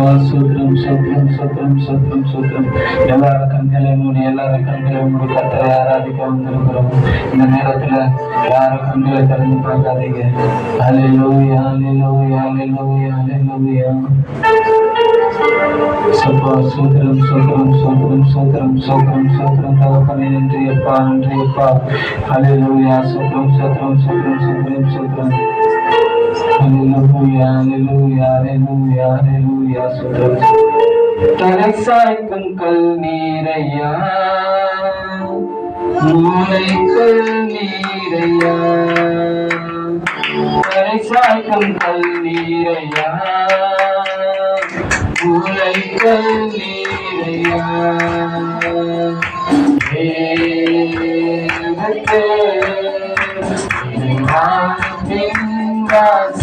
அப்பா சூத்திரம் சூத்திரம் சூத்திரம் சூத்திரம் சூத்திரம் எல்லாரும் கண்களை மூடி எல்லாரும் கண்களை மூடி கத்தரை ஆராதிக்க வந்திருக்கிறோம் இந்த நேரத்துல யாரும் கண்களை திறந்து பார்க்காதீங்க அலையிலூயா அலையிலூயா அலையிலூயா அலையிலூயா சப்பா சூத்திரம் சூத்திரம் சூத்திரம் சூத்திரம் சூத்திரம் சூத்திரம் தகப்பனே நன்றி அப்பா நன்றி அப்பா அலையிலூயா சூத்திரம் சூத்திரம் சூத்திரம் சூத்திரம் சூத்திரம் Hallelujah, hallelujah, hallelujah, hallelujah. Sudut. Talasay kankal ni raya. Munay kal ni raya. Talasay kankal ni raya. Munay kal ni raya. Hey, hey, hey.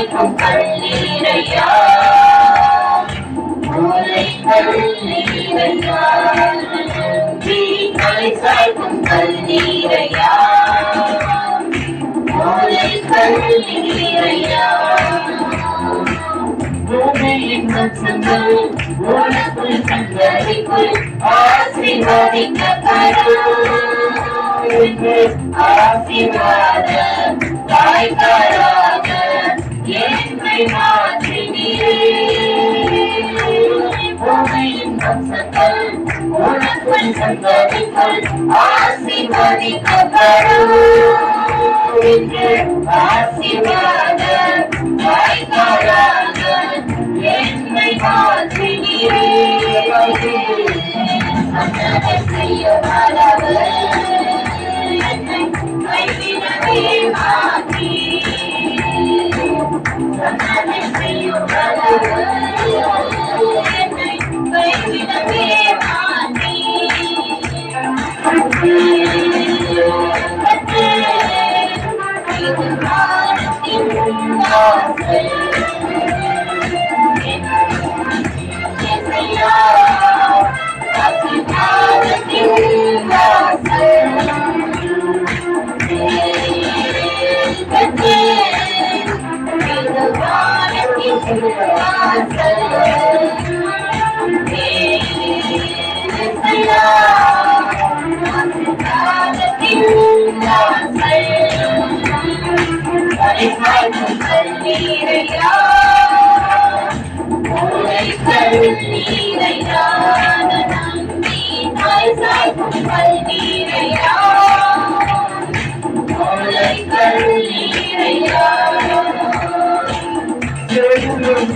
சாய்க்கும் கண்ணீரையா மூளை கண்ணீரையா தீக்களை சாய்க்கும் கண்ணீரையா மூளை கண்ணீரையா பூமியின் மச்சங்கள் உனக்குள் என்னை மாற்றினீரே பூமியின் வம்சங்கள் உனக்குள் சங்கதிக்குள் ஆசீர்வதிக்கப்படும். என்னை மாற்றினீரே சொன்னதை செய்யும் என்னை கைவிடவே மாற்றி Thank you. வாசல்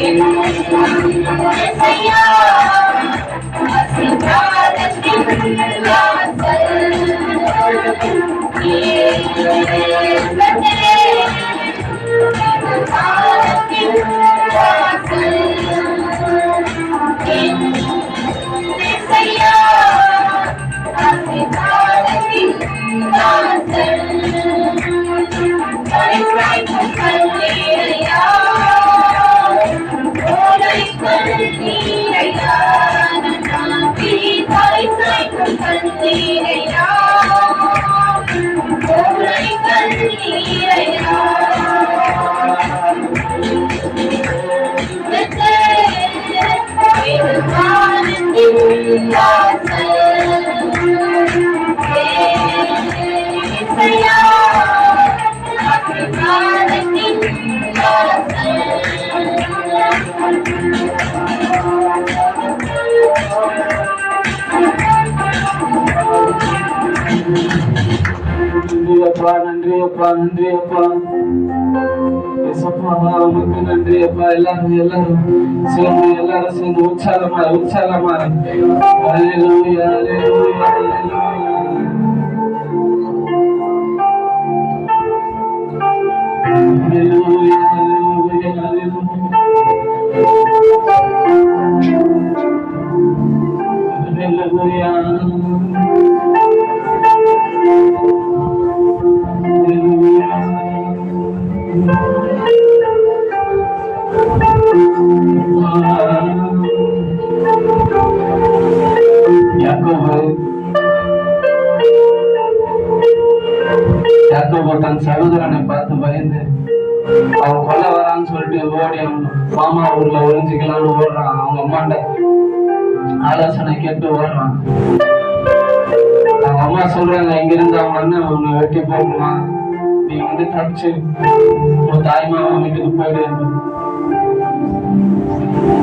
கண்ணீரையா நன்றி அப்பா நன்றி அப்பா ஏசப்பா உனக்கு நன்றி அப்பா எல்லாரும் எல்லாரும் சேர்ந்து எல்லாரும் சேர்ந்து உற்சாகமா உற்சாகமா அல்லேலூயா அல்லேலூயா வச்சு ஒரு உன் தாய் மாமா வீட்டுக்கு போயிடு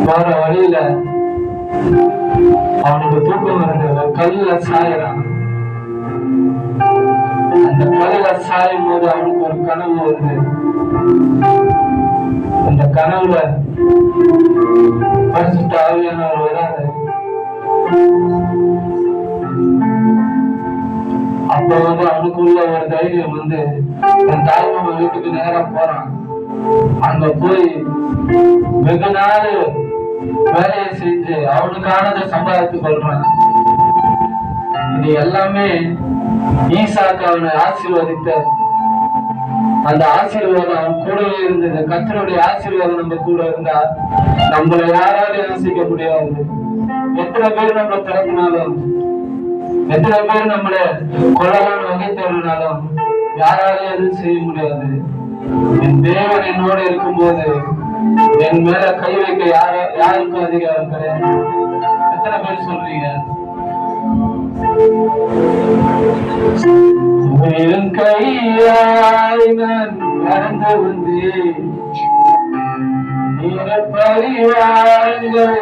போற வழியில அவனுக்கு தூக்கம் வருது ஒரு கல்லுல சாயறான். அந்த கல்லுல சாயும் போது அவனுக்கு ஒரு கனவு வருது. அந்த கனவுல பரிசுத்த ஆவியானவர் வராது அப்ப வந்து அவனுக்குள்ள ஒரு தைரியம் வந்து என் தாய்மாமா வீட்டுக்கு நேரா போறான் அங்க போய் வெகு நாள் வேலையை செஞ்சு அவனுக்கானதை சம்பாதித்து கொள்றான் இது எல்லாமே ஈசாக்கு அவனை ஆசீர்வதித்த அந்த ஆசீர்வாதம் அவன் கூடவே இருந்தது. கத்தருடைய ஆசீர்வாதம் நம்ம கூட இருந்தா நம்மளை யாராலையும் யோசிக்க முடியாது. எத்தனை பேர் நம்ம திறக்கினாலும் எத்தனை பேர் நம்மள கொள்ளலாம் வகை தேடினாலும் யாராலையும் எதுவும் செய்ய முடியாது. என் தேவன் என்னோட இருக்கும்போது என் மேல கை வைக்க யார யாருக்கும் அதிகாரம் கிடையாது. எத்தனை பேர் சொல்றீங்க வெறும் கையாய் நான் நடந்து வந்தேன். நீர பரிவாரங்கள்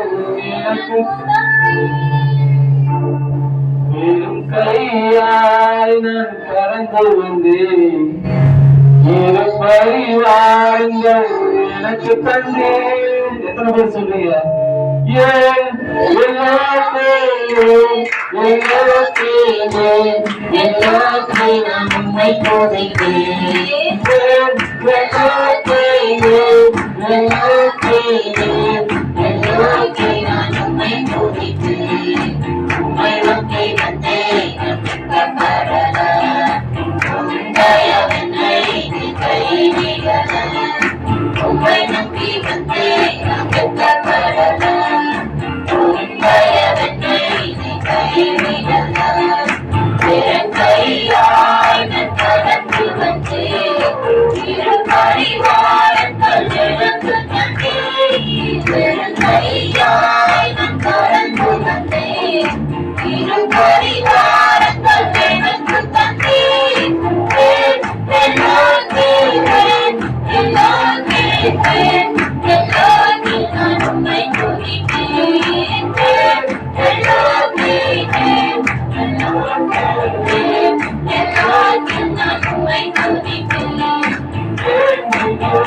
எனக்கு வெறும் கையாய் நான் கடந்து வந்தேன். இரு பரிவாரங்கள் எனக்கு தந்தேன். எத்தனை பேர் சொல்றீங்க? ஏன்? எல்லாத்தையும் போதைத்தேன்.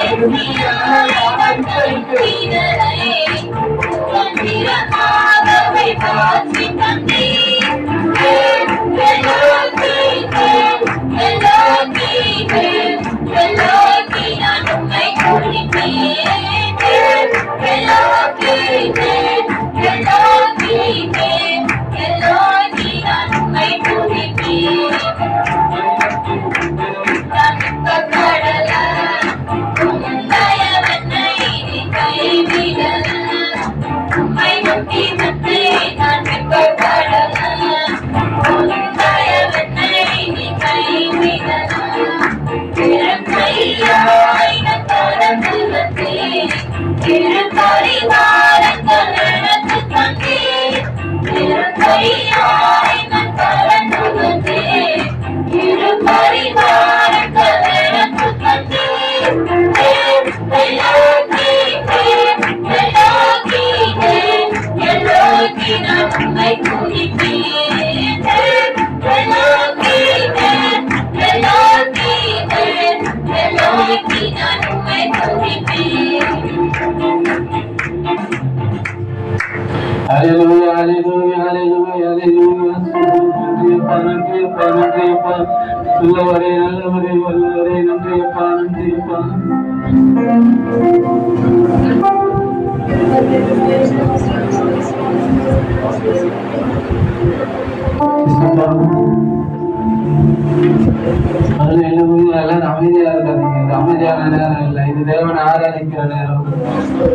போது ஹalleluya ஹalleluya ஹalleluya ஹalleluya நன்றியப்பா நன்றியப்பா நன்றியப்பா நல்லவரே நல்லவரே வல்லவரே நன்றியப்பா நன்றியப்பா ஹalleluya அமைதியா இருக்காதீங்க. இது அமைதியான நேரம் இல்லை. இது தேவனை ஆராதிக்கிற நேரம்.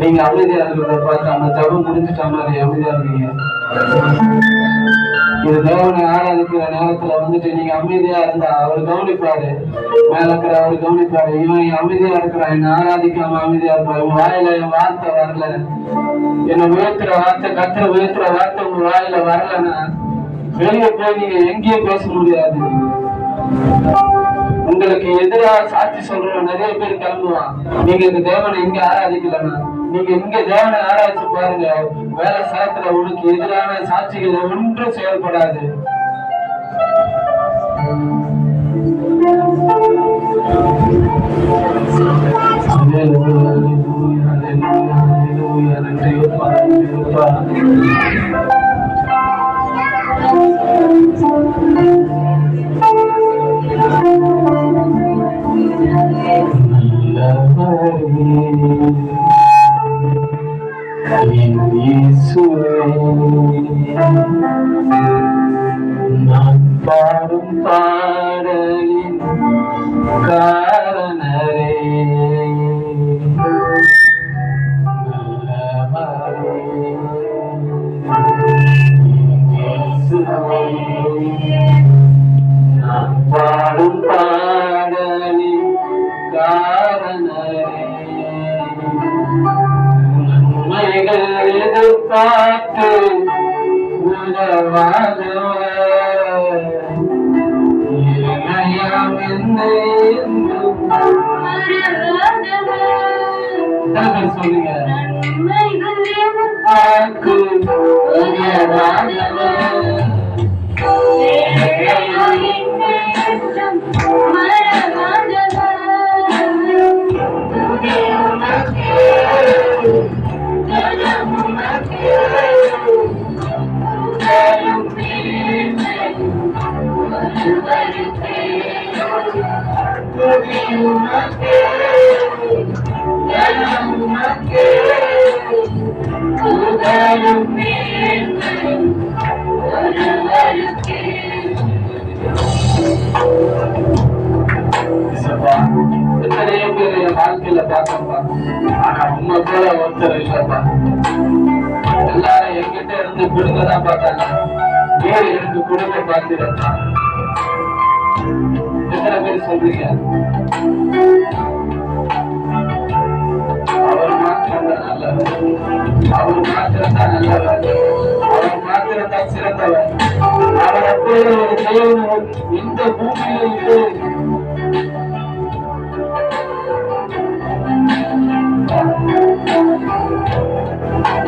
நீங்க அமைதியா இருக்கிறத பார்த்து அந்த ஜபம் முடிஞ்சிட்ட மாதிரி அமைதியா இருக்கீங்க இது தேவனை ஆராதிக்கிற நேரத்துல வந்துட்டு நீங்க அமைதியா இருந்தா அவர் கவனிப்பாரு. மேல இருக்கிற அவர் கவனிப்பாரு. இவன் அமைதியா இருக்கிறான். என்ன ஆராதிக்காம அமைதியா இருப்பான் இவன் வாயில என் வார்த்தை வரல. என்ன உயர்த்துற வார்த்தை கத்துற உயர்த்துற வார்த்தை உங்க வாயில வரலன்னா வெளியே போய் நீங்க எங்கேயும் பேச முடியாது. உங்களுக்கு எதிராக சாட்சி சொல்ற நிறைய பேர் கிளம்புவான் நீங்க இந்த தேவனை இங்க ஆராதிக்கலன்னா நீங்க இங்க தேவனை ஆராய்ச்சி பாருங்க. வேலை சாத்துல உனக்கு எதிரான சாட்சிகள் ஒன்றும் செயல்படாது. Hallelujah, நான் பாடும் பாடலின் காரணரே. எத்தனையோ பேர் என் வாழ்க்கையில எல்லாரும் என்கிட்ட இருந்து கொடுங்க பார்த்தாங்க. பேர் எனக்கு கொடுக்க பார்த்துருப்பா எத்தனை பேர் சொல்றீங்க அவர் மாத்திரம் தான் நல்லவர் அவர் மாத்திரம் தான் நல்லவர் அவர் மாத்திரம் தான் சிறந்தவர் அவர் அப்போது ஒரு தேவன் இந்த பூமியில இருந்து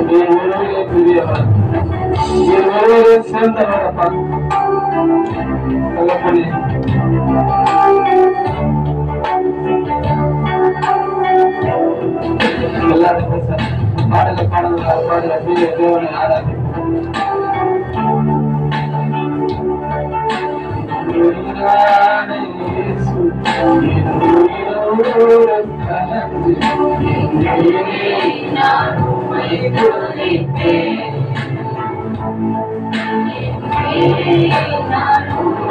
நீர் ஒருவரே பெரியவர் நீர் ஒருவரே சிறந்தவர் அப்பா தகப்பனே எல்லாரும் பேச பாடல பாடல பாடல பெரிய தேவனை ஆராதி உயிரான இயேசு,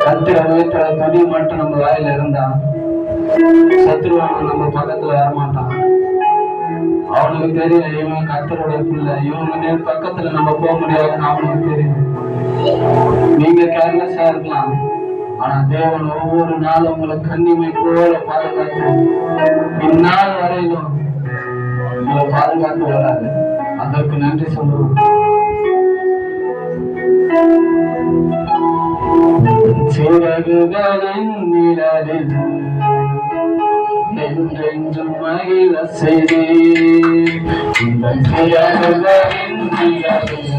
கத்திர உயர்த்துற துணி மட்டும் நம்ம வாயில இருந்தா சத்ருவான நம்ம பக்கத்துல வரமாட்டான் அவனுக்கு தெரியும் இவன் கத்தரோட பிள்ளை இவங்க நேர் பக்கத்துல நம்ம போக முடியாதுன்னு அவனுக்கு தெரியும் நீங்க கேர்லெஸ்ஸா இருக்கலாம் ஆனா தேவன் ஒவ்வொரு நாளும் உங்களை கண்ணிமை போல பாதுகாத்து இந்நாள் வரையிலும் உங்களை பாதுகாத்து வராது அதற்கு நன்றி சொல்லுவோம். சிறகுகளின் நிழலில் என்றென்றும் மகிழ செய்தே உங்கள் சிறகுகளின் நிழலில்.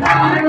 Oh,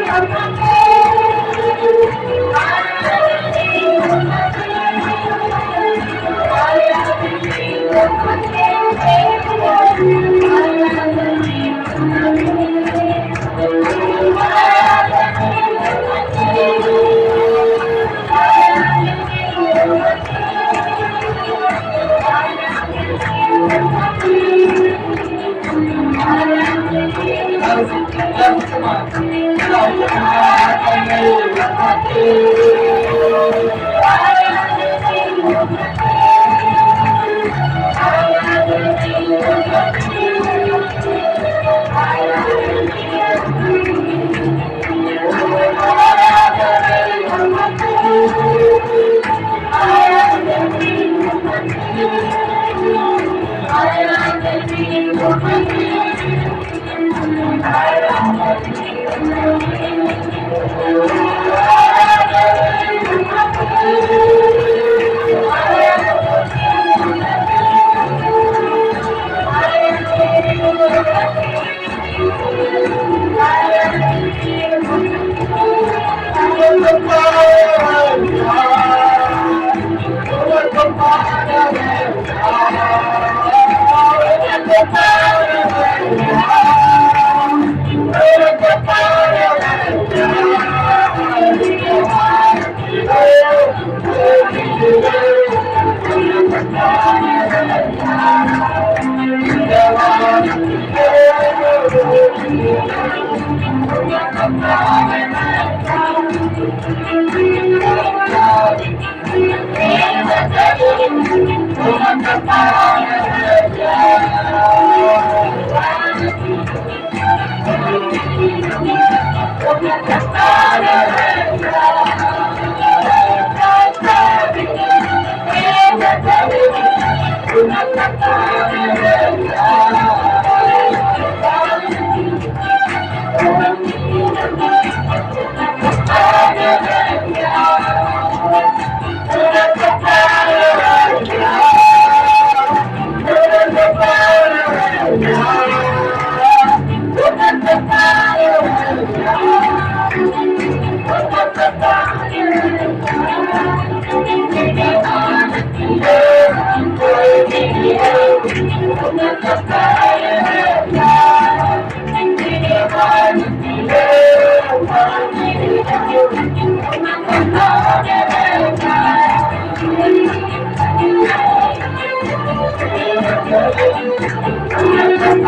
எல்லாரும்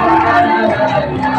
கலந்து